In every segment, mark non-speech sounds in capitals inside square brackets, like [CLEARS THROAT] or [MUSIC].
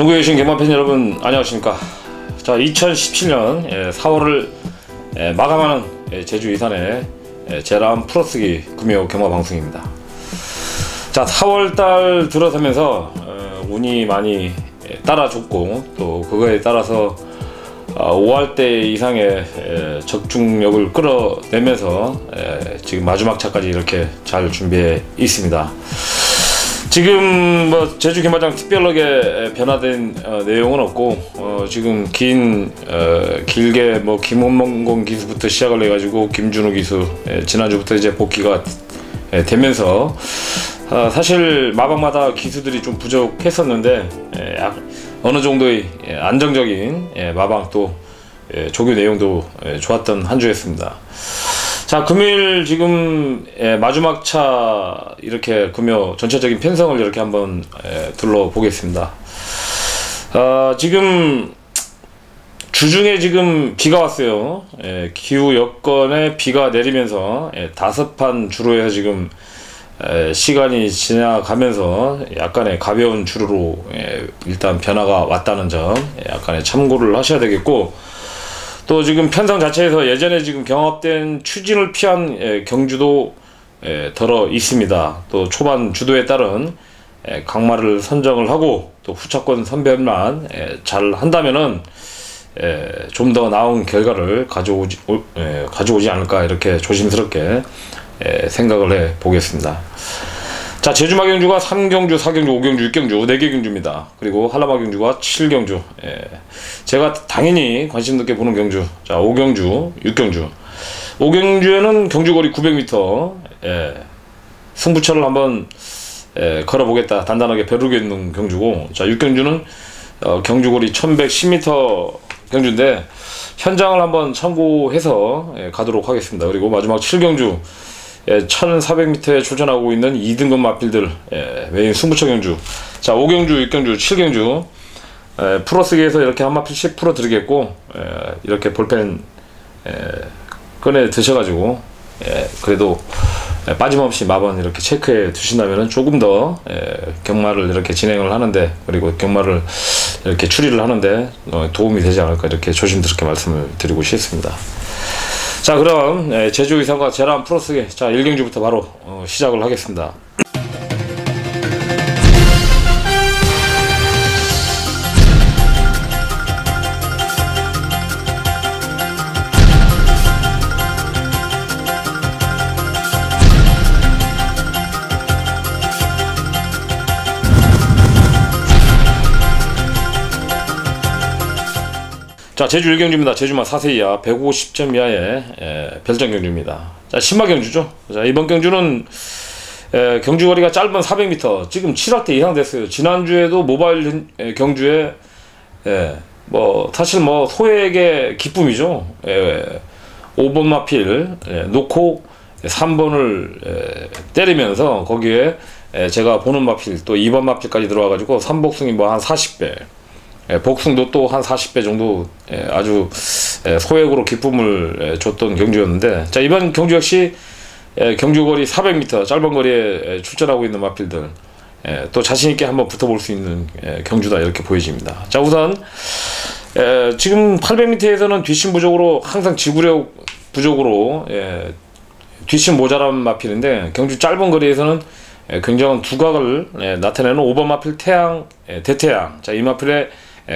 전국에 계신 개만팬 여러분 안녕하십니까 자 2017년 4월을 예, 마감하는 예, 제주 이산의 예, 제람 풀어쓰기 금요 경마 방송입니다 자 4월달 들어서면서 어, 운이 많이 따라줬고 또 그거에 따라서 5할대 아, 이상의 적중력을 끌어내면서 지금 마지막 차까지 이렇게 잘 준비해 있습니다. 지금 뭐 제주 개마장 특별하게 변화된 어, 내용은 없고 어, 지금 긴 어, 길게 뭐 김원봉 기수부터 시작을 해가지고 김준호 기수 예, 지난주부터 이제 복귀가 예, 되면서 어, 사실 마방마다 기수들이 좀 부족했었는데 예, 어느 정도의 예, 안정적인 예, 마방 또 예, 조교 내용도 예, 좋았던 한 주였습니다. 자 금요일 지금 예, 마지막 차 이렇게 금요 전체적인 편성을 이렇게 한번 예, 둘러보겠습니다. 어, 지금 주중에 지금 비가 왔어요. 예, 기후 여건에 비가 내리면서 예, 판 주로 해서 지금 에, 시간이 지나가면서 약간의 가벼운 주로로 예, 일단 변화가 왔다는 점 예, 약간의 참고를 하셔야 되겠고 또 지금 편성 자체에서 예전에 지금 경합된 추진을 피한 예, 경주도 예, 덜어 있습니다. 또 초반 주도에 따른 예, 강마를 선정을 하고 또 후차권 선별만 잘 한다면은 좀더 나은 결과를 가져오지, 가져오지 않을까 이렇게 조심스럽게 생각을 해 보겠습니다. 자, 제주 마 경주가 3경주, 4경주, 5경주, 6경주, 4개 경주입니다. 그리고 한라마 경주가 7경주. 예. 제가 당연히 관심 있게 보는 경주. 자, 5경주, 6경주. 5경주에는 경주거리 900m. 예. 승부처를 한번 예, 걸어보겠다. 단단하게 벼르게 있는 경주고. 자, 6경주는 어, 경주거리 1110m 경주인데 현장을 한번 참고해서 예, 가도록 하겠습니다. 그리고 마지막 7경주 예, 1400m에 출전하고 있는 2등급 마필들 예, 메인 승부처 경주 자 5경주 6경주 7경주 예, 풀어쓰기에서 이렇게 한 마필 10% 드리겠고 예, 이렇게 볼펜 예, 꺼내 드셔가지고 예, 그래도 예, 빠짐없이 마번 이렇게 체크해 두신다면 조금 더 예, 경마를 이렇게 진행을 하는데 그리고 경마를 이렇게 추리를 하는데 어, 도움이 되지 않을까 이렇게 조심스럽게 말씀을 드리고 싶습니다. 자 그럼 예, 제주 의상과 제람 프로스게 자 1경주부터 바로 어, 시작을 하겠습니다 자, 제주 1경주입니다. 제주마 4세 이하 150점 이하의 에, 별장 경주입니다. 자, 신마 경주죠. 자, 이번 경주는 에, 경주 거리가 짧은 400m. 지금 7화대 이상 됐어요. 지난주에도 모바일 에, 경주에 에, 뭐 사실 뭐 소액의 기쁨이죠. 에, 5번 마필 에, 놓고 3번을 에, 때리면서 거기에 에, 제가 보는 마필 또 2번 마필까지 들어와 가지고 3복승이 뭐 한 40배 예, 복숭도 또 한 40배 정도 예, 아주 예, 소액으로 기쁨을 줬던 경주였는데 자 이번 경주 역시 경주거리 400m 짧은 거리에 출전하고 있는 마필들 또 자신있게 한번 붙어볼 수 있는 경주다 이렇게 보여집니다. 자 우선 지금 800m에서는 뒷심 부족으로 항상 지구력 부족으로 뒷심 모자란 마필인데 경주 짧은 거리에서는 굉장한 두각을 나타내는 5번 마필 태양 대태양. 자이 마필의 예,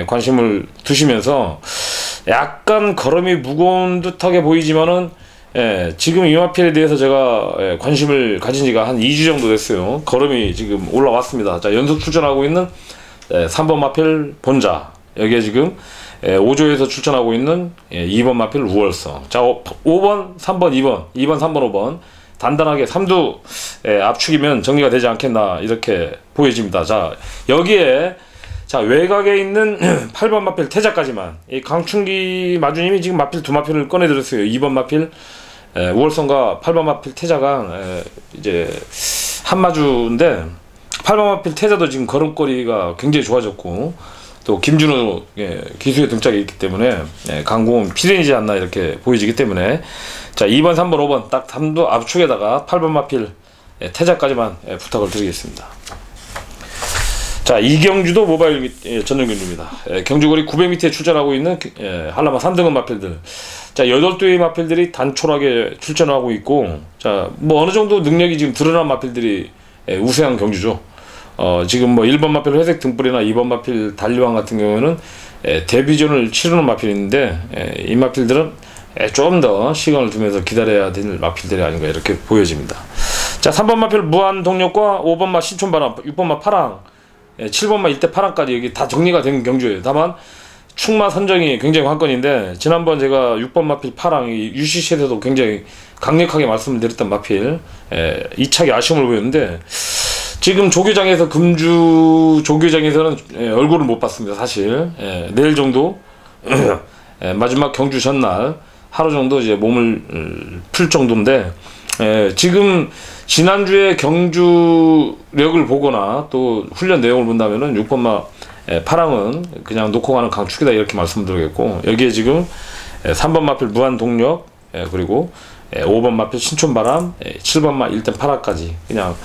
관심을 두시면서 약간 걸음이 무거운 듯하게 보이지만은 예, 지금 이마필에 대해서 제가 예, 관심을 가진 지가 한 2주 정도 됐어요. 걸음이 지금 올라왔습니다. 자, 연속 출전하고 있는 예, 3번 마필 본자. 여기에 지금 예, 5조에서 출전하고 있는 예, 2번 마필 우월성. 자, 5, 5번, 3번, 2번, 2번, 3번, 5번. 단단하게 3두 예, 압축이면 정리가 되지 않겠나 이렇게 보여집니다. 자, 여기에 자 외곽에 있는 [CLEARS THROAT] 8번 마필 태자까지만. 이 강춘기 마주님이 지금 마필 두 마필을 꺼내들었어요. 2번 마필 에, 우월성과 8번 마필 태자가 에, 이제 한 마주인데 8번 마필 태자도 지금 걸음걸이가 굉장히 좋아졌고 또 김준호 예, 기수의 등짝이 있기 때문에 예, 강공은 필연이지 않나 이렇게 보여지기 때문에. 자 2번 3번 5번 딱 3도 압축에다가 8번 마필 예, 태자까지만 예, 부탁을 드리겠습니다 자 이경주도 모바일 미, 예, 전용 경주입니다. 예, 경주거리 900m에 출전하고 있는 예, 한라마 3등급 마필들. 자 8대의 마필들이 단촐하게 출전하고 있고 자뭐 어느 정도 능력이 지금 드러난 마필들이 예, 우세한 경주죠. 어 지금 뭐 1번 마필 회색 등불이나 2번 마필 달리왕 같은 경우는 예, 데뷔전을 치르는 마필인데 예, 이 마필들은 예, 좀더 시간을 두면서 기다려야 될 마필들이 아닌가 이렇게 보여집니다. 자 3번 마필 무한 동력과 5번 마 신촌바람 6번 마 파랑 예, 7번마 1대 8항까지 여기 다 정리가 된 경주예요. 다만 충마 선정이 굉장히 관건인데 지난번 제가 6번 마필 파랑 UCC에서도 굉장히 강력하게 말씀드렸던 마필 예, 이차기 아쉬움을 보였는데 지금 조교장에서 금주 조교장에서는 예, 얼굴을 못 봤습니다. 사실 예, 내일 정도 [CLEARS THROAT] 예, 마지막 경주 전날 하루 정도 이제 몸을 음, 풀 정도인데 예, 지금 지난주에 경주력을 보거나 또 훈련 내용을 본다면은 6번마 예, 파랑은 그냥 놓고 가는 강축이다 이렇게 말씀드리겠고 여기에 지금 예, 3번 마필 무한 동력 예, 그리고 예, 5번 마필 신촌바람 예, 7번 마 1등 파라까지 그냥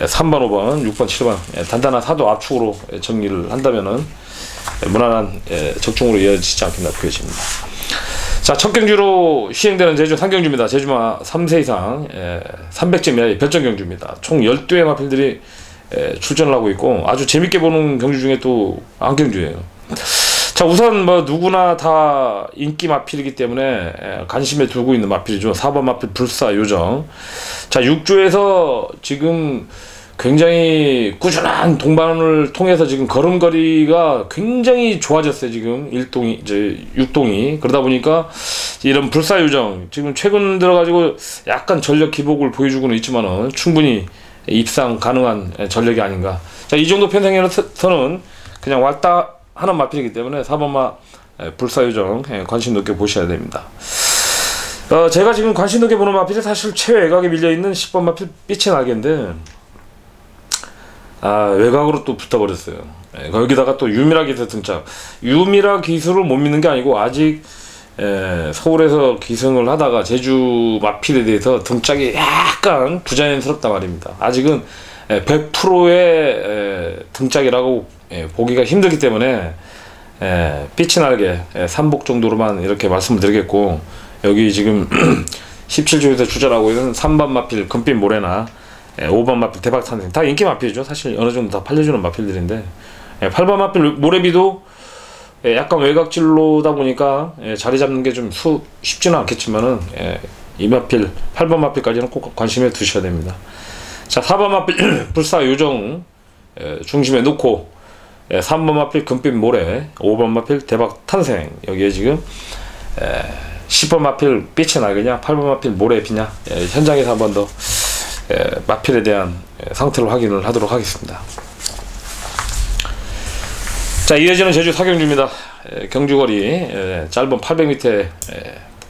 예, 3번 5번 6번 7번 예, 단단한 사도 압축으로 예, 정리를 한다면은 예, 무난한 예, 적중으로 이어지지 않겠나 보여집니다. 자, 첫 경주로 시행되는 제주 상경주입니다. 제주마 3세 이상 예, 300점 이하의 별점 경주입니다. 총 12회 마필들이 예, 출전을 하고 있고 아주 재밌게 보는 경주 중에 또 안경주예요. 자, 우선 뭐 누구나 다 인기 마필이기 때문에 예, 관심에 두고 있는 마필이죠. 4번 마필 불사 요정. 자, 6주에서 지금 굉장히 꾸준한 동반을 통해서 지금 걸음걸이가 굉장히 좋아졌어요 지금. 일동이 이제 육동이. 그러다 보니까 이런 불사유정 지금 최근 들어가지고 약간 전력 기복을 보여주고는 있지만은 충분히 입상 가능한 전력이 아닌가. 자 이 정도 편성에서는 그냥 왔다 하는 마필이기 때문에 4번마 불사유정 관심 높게 보셔야 됩니다. 어, 제가 지금 관심 높게 보는 마필이 사실 최외곽에 밀려있는 10번 마필 빛의 날개인데 아 외곽으로 또 붙어버렸어요. 예, 거기다가 또 유미라 기술 등장. 유미라 기술을 못 믿는 게 아니고 아직 에, 서울에서 기승을 하다가 제주 마필에 대해서 등짝이 약간 부자연스럽다 말입니다. 아직은 100%의 에, 등짝이라고 에, 보기가 힘들기 때문에 에, 빛이 에, 삼복 정도로만 이렇게 말씀을 드리겠고 여기 지금 [CLEARS THROAT] 17조에서 주전하고 있는 3번 마필 금빛 모래나 예, 5번 마필 대박 탄생. 다 인기 마필이죠. 사실 어느 정도 다 팔려주는 마필들인데. 예, 8번 마필 모래비도 예, 약간 외곽질로다 보니까 예, 자리 잡는 게 좀 쉽지는 않겠지만은 예, 이 마필 8번 마필까지는 꼭 관심에 두셔야 됩니다. 자 4번 마필 [CLEARS THROAT] 불사 요정 예, 중심에 놓고 예, 3번 마필 금빛 모래 5번 마필 대박 탄생. 여기에 지금 예, 10번 마필 빛이 나겠냐 8번 마필 모래 예, 현장에서 한 번더 예, 마필에 대한 예, 상태를 확인을 하도록 하겠습니다. 자 이어지는 제주 사경주입니다. 예, 경주거리 예, 짧은 800m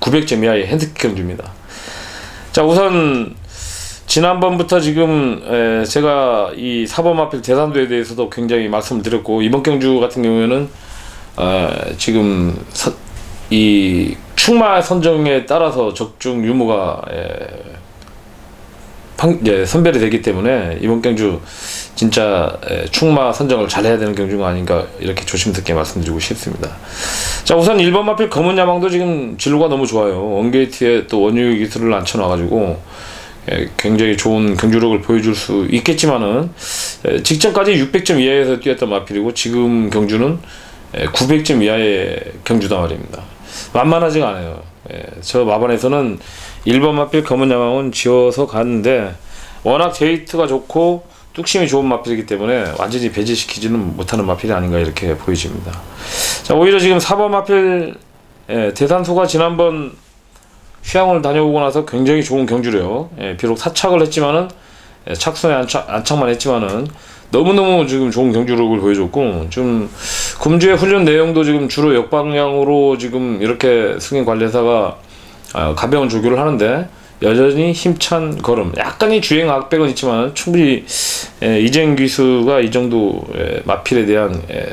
900점 이하의 핸드캡 경주입니다. 자 우선 지난번부터 지금 에, 제가 이 사범 마필 대산도에 대해서도 굉장히 말씀을 드렸고 이번 경주 같은 경우에는 어, 지금 서, 이 충마 선정에 따라서 적중 유무가 에, 판, 예, 선별이 되기 때문에 이번 경주 진짜 충마 선정을 잘 해야 되는 경주가 아닌가 이렇게 조심스럽게 말씀드리고 싶습니다. 자 우선 1번 마필 검은 야망도 지금 진로가 너무 좋아요. 원게이트에 또 원유 기술을 앉혀놔가지고 예, 굉장히 좋은 경주력을 보여줄 수 있겠지만은 예, 직전까지 600점 이하에서 뛰었던 마필이고 지금 경주는 예, 900점 이하의 경주다 말입니다. 만만하지가 않아요. 예, 저 마반에서는 1번 마필 검은 야망은 지어서 갔는데 워낙 제이트가 좋고 뚝심이 좋은 마필이기 때문에 완전히 배제시키지는 못하는 마필이 아닌가 이렇게 보여집니다. 자 오히려 지금 4번 마필 예, 대산소가 지난번 휴양을 다녀오고 나서 굉장히 좋은 경주래요. 예, 비록 사착을 했지만은 예, 착선에 안착, 안착만 했지만은 너무너무 지금 좋은 경주력을 보여줬고 좀 금주의 훈련 내용도 지금 주로 역방향으로 지금 이렇게 승인 관리사가 어, 가벼운 조교를 하는데 여전히 힘찬 걸음 약간의 주행 악백은 있지만 충분히 에, 이재영 기수가 이 정도 에, 마필에 대한 에,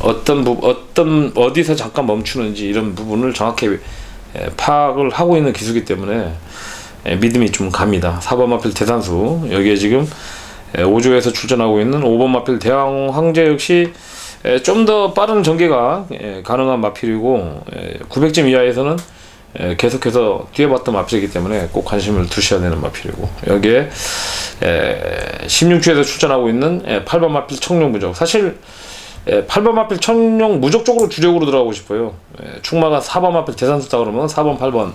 어떤 부 어떤 어디서 잠깐 멈추는지 이런 부분을 정확히 에, 파악을 하고 있는 기수기 때문에 에, 믿음이 좀 갑니다. 4번 마필 대단수 여기에 지금 예, 5조에서 출전하고 있는 5번 마필 대왕 황제 역시 예, 좀더 빠른 전개가 예, 가능한 마필이고 예, 900점 이하에서는 예, 계속해서 뛰어봤던 마필이기 때문에 꼭 관심을 두셔야 되는 마필이고 여기에 예, 16주에서 출전하고 있는 예, 8번 마필 청룡 무적. 사실 예, 8번 마필 청룡 무적 쪽으로 주력으로 들어가고 싶어요. 예, 충마가 4번 마필 대산 썼다 그러면 4번 8번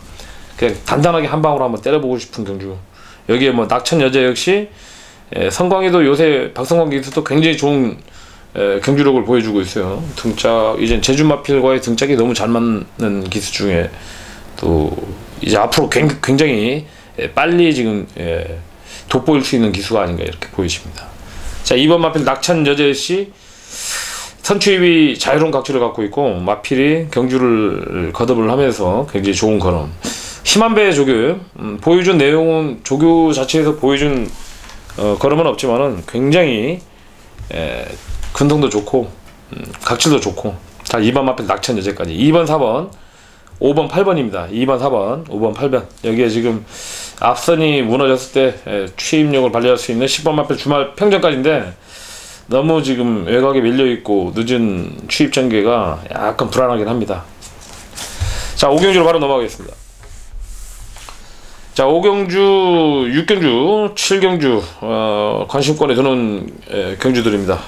그냥 단단하게 한 방으로 한번 때려보고 싶은 경주. 여기에 뭐 낙천 여자 역시 예, 성광이도 요새 박성광 기수도 굉장히 좋은 예, 경주력을 보여주고 있어요. 등짝 이제 제주 마필과의 등짝이 너무 잘 맞는 기수 중에 또 이제 앞으로 굉- 굉장히 예, 빨리 지금 예, 돋보일 수 있는 기수가 아닌가 이렇게 보이십니다. 자 2번 마필 낙천 여제시 선추입이 자유로운 각질을 갖고 있고 마필이 경주를 거듭을 하면서 굉장히 좋은 걸음 힘한배 조교 음, 보여준 내용은 조교 자체에서 보여준 어, 걸음은 없지만은 굉장히 에, 근성도 좋고 음, 각질도 좋고 자 2번 마필 낙천 여제까지 2번 4번 5번 8번입니다 2번 4번 5번 8번 여기에 지금 앞선이 무너졌을 때 에, 취입력을 발휘할 수 있는 10번 마필 주말 평전까지인데 너무 지금 외곽에 밀려 있고 늦은 취입 전개가 약간 불안하긴 합니다. 자, 오경주로 바로 넘어가겠습니다. 자, 오경주, 6경주, 7경주 어, 관심권에 드는 에, 경주들입니다.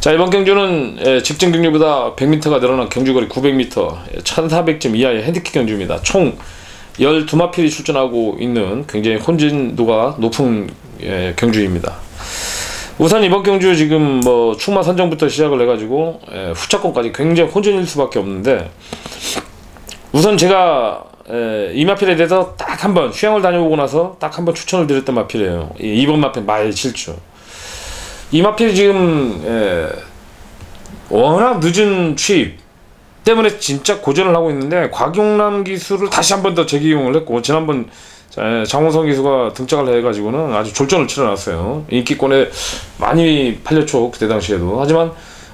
자, 이번 경주는 에, 직전 경주보다 100m가 늘어난 경주거리 900m, 1400점 이하의 핸디캡 경주입니다. 총 12마필이 출전하고 있는 굉장히 혼진도가 높은 에, 경주입니다. 우선 이번 경주 지금 뭐 충마 선정부터 시작을 해가지고 에, 후차권까지 굉장히 혼전일 수밖에 없는데 우선 제가 에, 이 마필에 대해서 딱 한 번 휴양을 다녀오고 나서 딱 한 번 추천을 드렸던 마필이에요. 이 2번 마필 마일 질주. 이 마필이 지금 에, 워낙 늦은 취입 때문에 진짜 고전을 하고 있는데 곽용남 기수를 다시 한 번 더 재기용을 했고 지난번 자, 장호성 기수가 등장을 해가지고는 아주 졸전을 치러놨어요. 인기권에 많이 팔렸죠 그때 당시에도. 하지만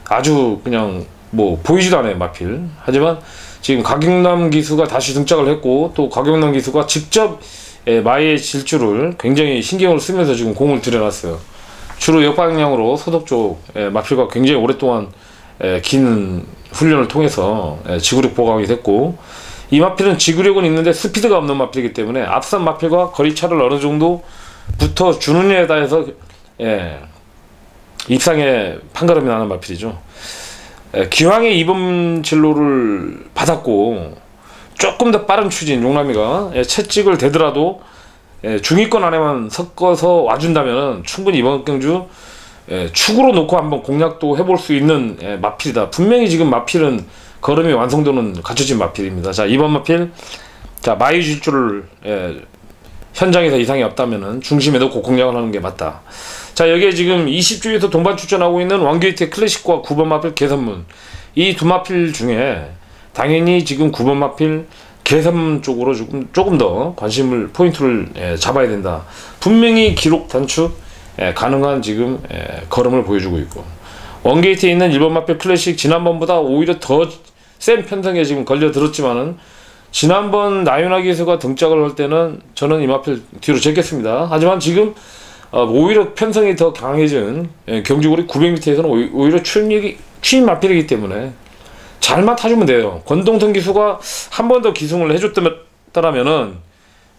아주 그냥 뭐 보이지도 않아요 마필. 하지만 지금 곽용남 기수가 다시 등장을 했고 또 곽용남 기수가 직접 예, 마의 질주를 굉장히 신경을 쓰면서 지금 공을 들여놨어요. 주로 역방향으로 소독 쪽 예, 마필과 굉장히 오랫동안 예, 긴 훈련을 통해서 예, 지구력 보강이 됐고 이 마필은 지구력은 있는데 스피드가 없는 마필이기 때문에 앞선 마필과 거리 차를 어느 정도 붙어 주느냐에 따라서 예, 입상에 판가름이 나는 마필이죠. 예, 기왕에 2번 진로를 받았고 조금 더 빠른 추진 용남이가 예, 채찍을 대더라도 예, 중위권 안에만 섞어서 와준다면 충분히 이번 경주 예, 축으로 놓고 한번 공략도 해볼 수 있는 예, 마필이다. 분명히 지금 마필은 걸음이 완성도는 갖춰진 마필입니다. 자, 2번 마필. 자, 마이 질주를 예, 현장에서 이상이 없다면은 중심에 놓고 공략을 하는 게 맞다. 자, 여기에 지금 20주에서 동반 출전하고 있는 왕게이트 클래식과 9번 마필 개선문. 이 두 마필 중에 당연히 지금 9번 마필 개선 쪽으로 조금 조금 더 관심을 포인트를 예, 잡아야 된다. 분명히 기록 단축 예, 가능한 지금 예, 걸음을 보여주고 있고 원게이트에 있는 1번 마필 클래식 지난번보다 오히려 더 센 편성에 지금 걸려 들었지만은 지난번 나윤아 기수가 등장을 할 때는 저는 이 마필 뒤로 제꼈습니다. 하지만 지금 어, 오히려 편성이 더 강해진 예, 경주거리 900m에서는 오히려 출입이 취임 마필이기 때문에 잘만 타주면 돼요. 권동선 기수가 한 번 더 기승을 해줬다면은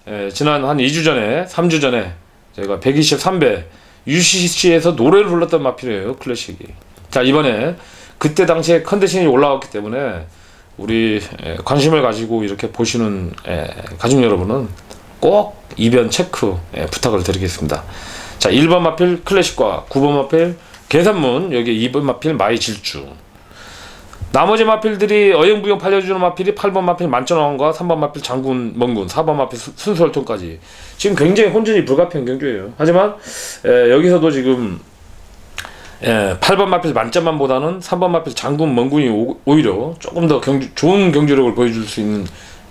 예, 지난 한 2주 전에 3주 전에 제가 123배 UCC에서 노래를 불렀던 마필이에요 클래식이. 자 이번에 그때 당시에 컨디션이 올라왔기 때문에 우리 에, 관심을 가지고 이렇게 보시는 에, 가족 여러분은 꼭 이변 체크 에, 부탁을 드리겠습니다. 자 1번 마필 클래식과 9번 마필 계산문 여기 2번 마필 마이 질주. 나머지 마필들이 어영부영 팔려주는 마필이 8번 마필 만천왕과 3번 마필 장군 멍군 4번 마필 수- 순수혈통까지. 지금 굉장히 혼전이 불가피한 경주예요. 하지만 에, 여기서도 지금 에, 8번 마필 만점만보다는 3번 마필 장군 멍군이 오, 오히려 조금 더 경주, 좋은 경주력을 보여줄 수 있는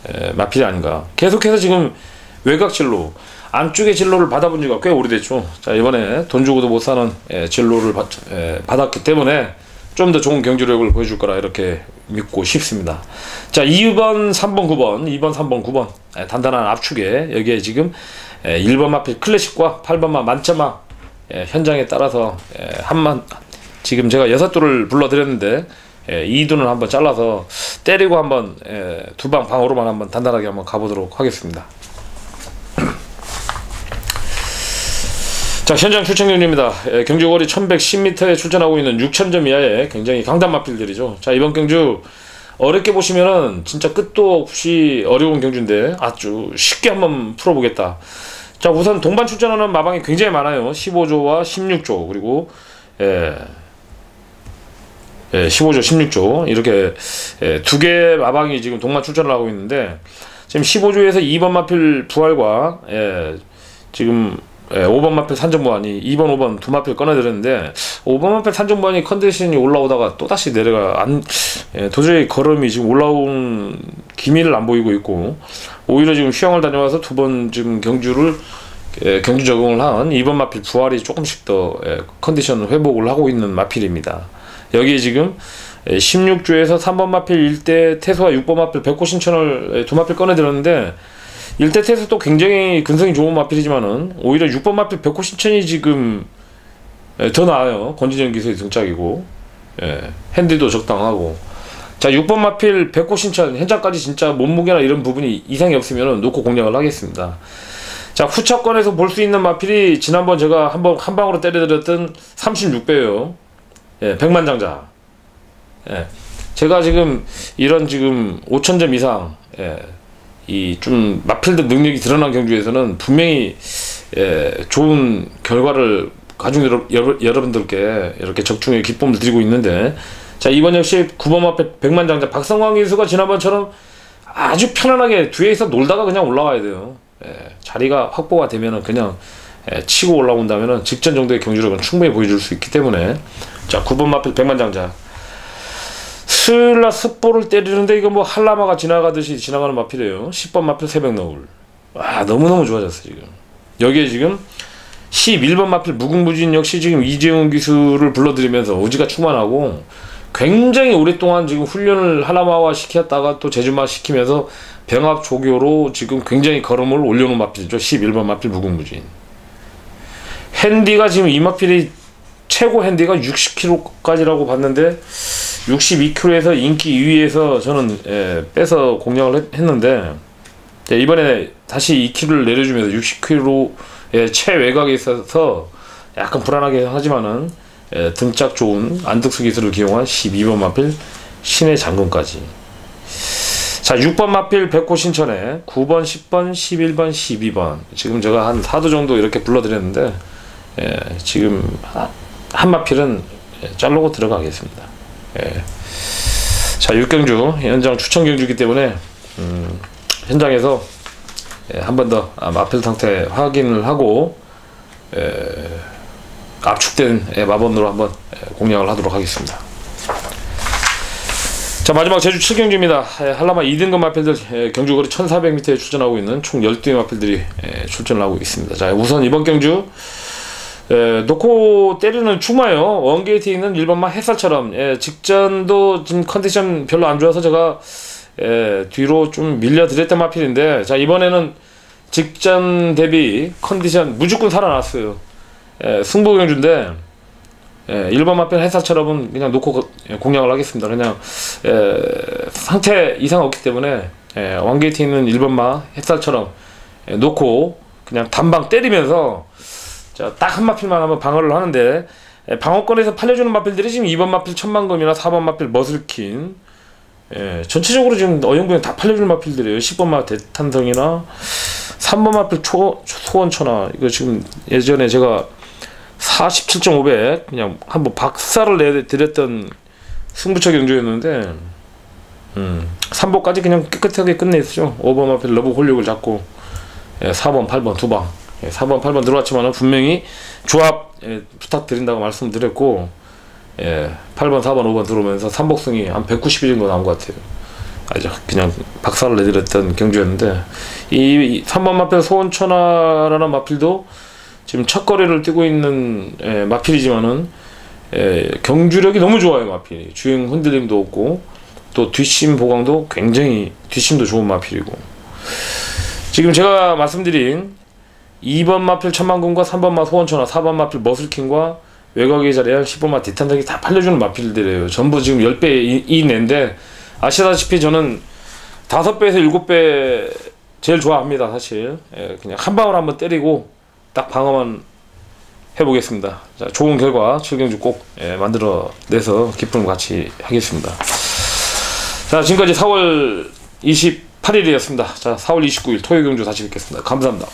에, 마필이 아닌가. 계속해서 지금 외곽 진로 안쪽의 진로를 받아본 지가 꽤 오래됐죠 자 이번에 돈 주고도 못 사는 에, 진로를 받, 에, 받았기 때문에 좀 더 좋은 경주력을 보여줄 거라 이렇게 믿고 싶습니다. 자, 2번, 3번, 9번, 2번, 3번, 9번 에, 단단한 압축에 여기에 지금 에, 1번 마필 클래식과 8번 마 만점마 예, 현장에 따라서 예, 한만 지금 제가 여섯 도를 불러드렸는데 예, 2도는 한번 잘라서 때리고 한번 예, 두방 방으로만 한번 단단하게 한번 가보도록 하겠습니다. 자 현장 출첵률입니다. 예, 경주 거리 1110m에 출전하고 있는 6000점 이하의 굉장히 강단 마필들이죠. 자 이번 경주 어렵게 보시면은 진짜 끝도 없이 어려운 경주인데 아주 쉽게 한번 풀어보겠다. 자 우선 동반 출전하는 마방이 굉장히 많아요. 15조와 16조 그리고 예, 예 15조 16조 이렇게 예, 두개 마방이 지금 동반 출전을 하고 있는데 지금 15조에서 2번 마필 부활과 예, 지금 예, 5번 마필 산전보안이 2번 5번 두 마필 꺼내드렸는데 5번 마필 산전보안이 컨디션이 올라오다가 또다시 내려가 안 예, 도저히 걸음이 지금 올라온 기미를 안 보이고 있고 오히려 지금 휴양을 다녀와서 두 번 지금 경주를 예, 경주 적응을 한 2번 마필 부활이 조금씩 더 예, 컨디션 회복을 하고 있는 마필입니다. 여기에 지금 16주에서 3번 마필 1대 태소와 6번 마필 백호 신천을 예, 두 마필 꺼내들었는데 1대 태소도 굉장히 근성이 좋은 마필이지만은 오히려 6번 마필 백호 신천이 지금 예, 더 나아요. 권진영 기수의 등짝이고 예, 핸들도 적당하고 자 6번 마필 백호 신천 현장까지 진짜 몸무게나 이런 부분이 이상이 없으면 놓고 공략을 하겠습니다. 자 후차권에서 볼 수 있는 마필이 지난번 제가 한번 한 방으로 때려드렸던 36배예요. 예, 백만장자. 예. 제가 지금 이런 지금 5천 점 이상 예, 이 좀 마필드 능력이 드러난 경주에서는 분명히 예, 좋은 결과를 가중 여러, 여러, 여러분들께 이렇게 적중의 기쁨을 드리고 있는데 자 이번 역시 9번 앞에 백만장자 박성광 기수가 지난번처럼 아주 편안하게 뒤에서 놀다가 그냥 올라와야 돼요. 예, 자리가 확보가 되면은 그냥 예, 치고 올라온다면은 직전 정도의 경주력은 충분히 보여줄 수 있기 때문에 자 9번 마필 백만장자 슬라 습보를 때리는데 이거 뭐 한라마가 지나가듯이 지나가는 마필이에요. 10번 마필 새벽 너울 와 너무너무 좋아졌어 지금. 여기에 지금 11번 마필 무궁무진 역시 지금 이재훈 기수를 불러들이면서 오지가 충만하고 굉장히 오랫동안 지금 훈련을 하나마와 시켰다가 또 제주마 시키면서 병합 조교로 지금 굉장히 걸음을 올려놓은 마필이죠. 11번 마필 무궁무진. 핸디가 지금 이 마필이 최고 핸디가 60kg까지라고 봤는데 62kg에서 인기 2위에서 저는 예, 빼서 공략을 했, 는데 예, 이번에 다시 2kg를 내려주면서 60kg의 최외곽에 있어서 약간 불안하게 하지만은 예, 등짝 좋은 안득수 기술을 기용한 12번 마필 신의 장군까지. 자 6번 마필 백호 신천에 9번 10번 11번 12번. 지금 제가 한 4도 정도 이렇게 불러드렸는데 예, 지금 한 마필은 예, 자르고 들어가겠습니다 예. 자 육경주 현장 추천 경주이기 때문에 음, 현장에서 예, 한 번 더 아, 마필 상태 확인을 하고 예, 압축된 예, 마번으로 한번 예, 공략을 하도록 하겠습니다. 자 마지막 제주 7경주입니다. 예, 한라마 2등급 마필들 예, 경주거리 1400m에 출전하고 있는 총 12의 마필들이 예, 출전을 하고 있습니다. 자 우선 이번 경주 예, 놓고 때리는 추마요. 원게이트에 있는 일반만 햇살처럼 예, 직전도 지금 컨디션 별로 안 좋아서 제가 예, 뒤로 좀 밀려드렸던 마필인데 자 이번에는 직전 대비 컨디션 무조건 살아났어요. 예, 승부 경주인데 예, 일반 마필 햇살처럼은 그냥 놓고 예, 공략을 하겠습니다. 그냥 예, 상태 이상 없기 때문에 예, 원게이트에 있는 일반마 햇살처럼 예, 놓고 그냥 단방 때리면서 딱 한 마필만 하면 방어를 하는데 방어권에서 팔려주는 마필들이 지금 2번 마필 천만금이나 4번 마필 머슬킨 예, 전체적으로 지금 어영부에 다 팔려주는 마필들이에요. 10번 마 대탄성이나 3번 마필 초, 소원천하 이거 지금 예전에 제가 47.500 그냥 한번 박살을 내드렸던 승부처 경주였는데 음, 3보까지 그냥 깨끗하게 끝냈죠. 5번 마필 러브 홀력을 잡고 예, 4번 8번 두방 4번, 예, 8번 들어왔지만 분명히 조합 예, 부탁드린다고 말씀드렸고 예, 8번, 4번, 5번 들어오면서 삼복승이 한 190일 정도 나온 것 같아요. 아주 그냥 박살을 내드렸던 경주였는데 이 3번 마필 소원천하라는 마필도 지금 첫 거리를 뛰고 있는 예, 마필이지만은 예, 경주력이 너무 좋아요 마필이 주행 흔들림도 없고 또 뒷심 보강도 굉장히 뒷심도 좋은 마필이고 지금 제가 말씀드린 2번 마필 천만군과 3번 마 소원천하 4번 마필 머슬킹과 외곽의 자리에 10번 마 디탄덕이 다 팔려주는 마필들이에요. 전부 지금 10배 이- 이내인데 아시다시피 저는 5배에서 7배 제일 좋아합니다 사실. 예, 그냥 한 방울 한번 때리고 딱 방어만 해보겠습니다. 자, 좋은 결과 칠경주 꼭 예, 만들어 내서 기쁨 같이 하겠습니다. 자 지금까지 4월 28일이었습니다. 자 4월 29일 토요경주 다시 뵙겠습니다. 감사합니다